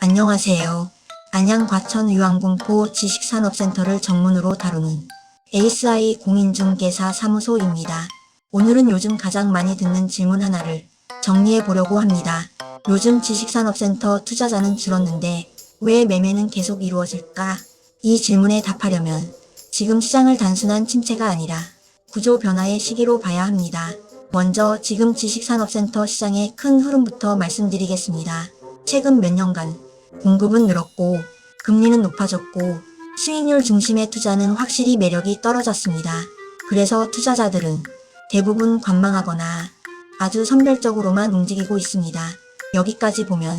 안녕하세요. 안양 과천 유황공포 지식산업센터를 전문으로 다루는 ASI 공인중개사 사무소입니다. 오늘은 요즘 가장 많이 듣는 질문 하나를 정리해 보려고 합니다. 요즘 지식산업센터 투자자는 줄었는데 왜 매매는 계속 이루어질까? 이 질문에 답하려면 지금 시장을 단순한 침체가 아니라 구조 변화의 시기로 봐야 합니다. 먼저 지금 지식산업센터 시장의 큰 흐름부터 말씀드리겠습니다. 최근 몇 년간 공급은 늘었고 금리는 높아졌고 수익률 중심의 투자는 확실히 매력이 떨어졌습니다. 그래서 투자자들은 대부분 관망하거나 아주 선별적으로만 움직이고 있습니다. 여기까지 보면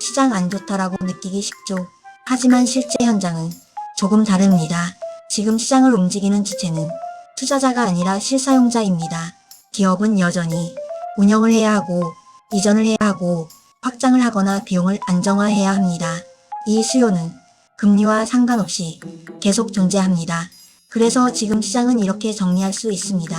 시장 안 좋다라고 느끼기 쉽죠. 하지만 실제 현장은 조금 다릅니다. 지금 시장을 움직이는 주체는 투자자가 아니라 실사용자입니다. 기업은 여전히 운영을 해야 하고 이전을 해야 하고 확장을 하거나 비용을 안정화해야 합니다. 이 수요는 금리와 상관없이 계속 존재합니다. 그래서 지금 시장은 이렇게 정리할 수 있습니다.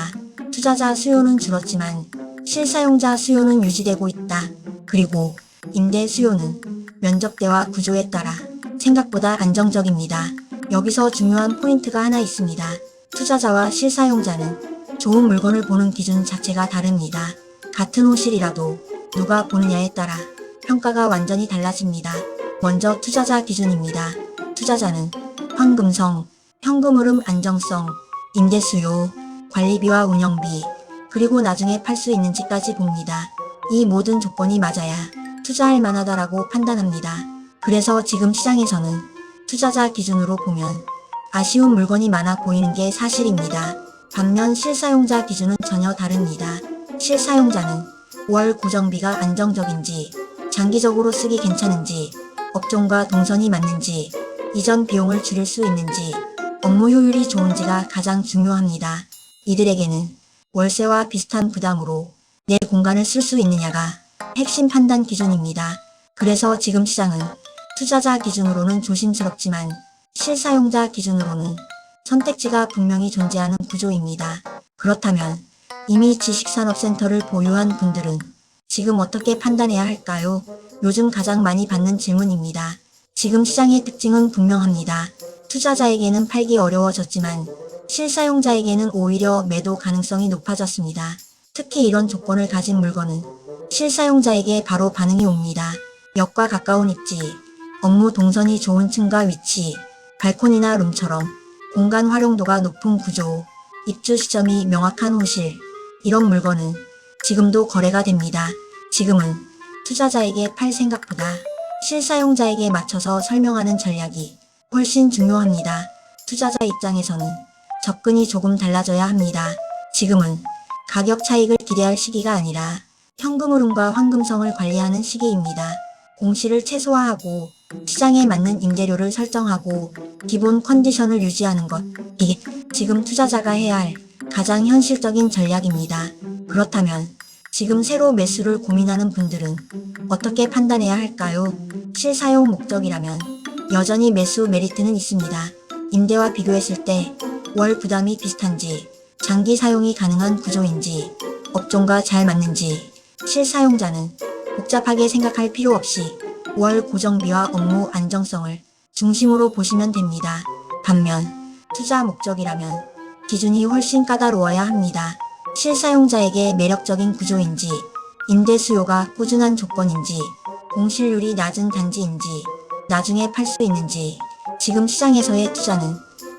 투자자 수요는 줄었지만 실사용자 수요는 유지되고 있다. 그리고 임대 수요는 면적대와 구조에 따라 생각보다 안정적입니다. 여기서 중요한 포인트가 하나 있습니다. 투자자와 실사용자는 좋은 물건을 보는 기준 자체가 다릅니다. 같은 호실이라도 누가 보느냐에 따라 평가가 완전히 달라집니다. 먼저 투자자 기준입니다. 투자자는 황금성, 현금 흐름 안정성, 임대 수요, 관리비와 운영비, 그리고 나중에 팔 수 있는지까지 봅니다. 이 모든 조건이 맞아야 투자할 만하다라고 판단합니다. 그래서 지금 시장에서는 투자자 기준으로 보면 아쉬운 물건이 많아 보이는 게 사실입니다. 반면 실사용자 기준은 전혀 다릅니다. 실사용자는 월 고정비가 안정적인지, 장기적으로 쓰기 괜찮은지, 업종과 동선이 맞는지, 이전 비용을 줄일 수 있는지, 업무 효율이 좋은지가 가장 중요합니다. 이들에게는 월세와 비슷한 부담으로 내 공간을 쓸 수 있느냐가 핵심 판단 기준입니다. 그래서 지금 시장은 투자자 기준으로는 조심스럽지만 실사용자 기준으로는 선택지가 분명히 존재하는 구조입니다. 그렇다면 이미 지식산업센터를 보유한 분들은 지금 어떻게 판단해야 할까요? 요즘 가장 많이 받는 질문입니다. 지금 시장의 특징은 분명합니다. 투자자에게는 팔기 어려워졌지만 실사용자에게는 오히려 매도 가능성이 높아졌습니다. 특히 이런 조건을 가진 물건은 실사용자에게 바로 반응이 옵니다. 역과 가까운 입지, 업무 동선이 좋은 층과 위치, 발코니나 룸처럼 공간 활용도가 높은 구조, 입주 시점이 명확한 호실, 이런 물건은 지금도 거래가 됩니다. 지금은 투자자에게 팔 생각보다 실사용자에게 맞춰서 설명하는 전략이 훨씬 중요합니다. 투자자 입장에서는 접근이 조금 달라져야 합니다. 지금은 가격 차익을 기대할 시기가 아니라 현금 흐름과 황금성을 관리하는 시기입니다. 공시를 최소화하고 시장에 맞는 임대료를 설정하고 기본 컨디션을 유지하는 것. 이게 지금 투자자가 해야 할 가장 현실적인 전략입니다. 그렇다면 지금 새로 매수를 고민하는 분들은 어떻게 판단해야 할까요? 실사용 목적이라면 여전히 매수 메리트는 있습니다. 임대와 비교했을 때 월 부담이 비슷한지, 장기 사용이 가능한 구조인지, 업종과 잘 맞는지, 실사용자는 복잡하게 생각할 필요 없이 월 고정비와 업무 안정성을 중심으로 보시면 됩니다. 반면 투자 목적이라면 기준이 훨씬 까다로워야 합니다. 실사용자에게 매력적인 구조인지, 임대 수요가 꾸준한 조건인지, 공실률이 낮은 단지인지, 나중에 팔 수 있는지, 지금 시장에서의 투자는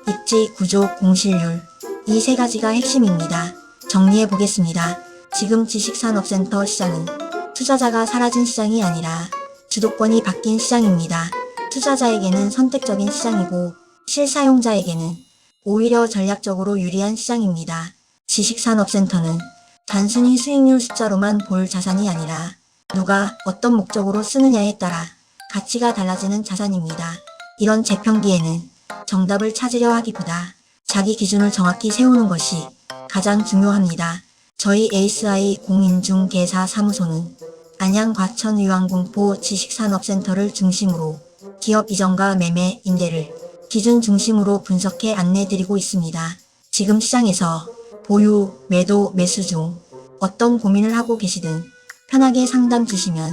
입지, 구조, 공실률, 이 세 가지가 핵심입니다. 정리해 보겠습니다. 지금 지식산업센터 시장은 투자자가 사라진 시장이 아니라 주도권이 바뀐 시장입니다. 투자자에게는 선택적인 시장이고 실사용자에게는 오히려 전략적으로 유리한 시장입니다. 지식산업센터는 단순히 수익률 숫자로만 볼 자산이 아니라 누가 어떤 목적으로 쓰느냐에 따라 가치가 달라지는 자산입니다. 이런 재평기에는 정답을 찾으려 하기보다 자기 기준을 정확히 세우는 것이 가장 중요합니다. 저희 ASI 공인중개사 사무소는 안양 과천 유황공포 지식산업센터를 중심으로 기업 이전과 매매, 임대를 기준 중심으로 분석해 안내드리고 있습니다. 지금 시장에서 보유, 매도, 매수 중 어떤 고민을 하고 계시든 편하게 상담 주시면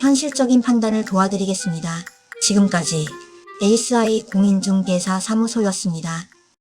현실적인 판단을 도와드리겠습니다. 지금까지 ASI 공인중개사 사무소였습니다.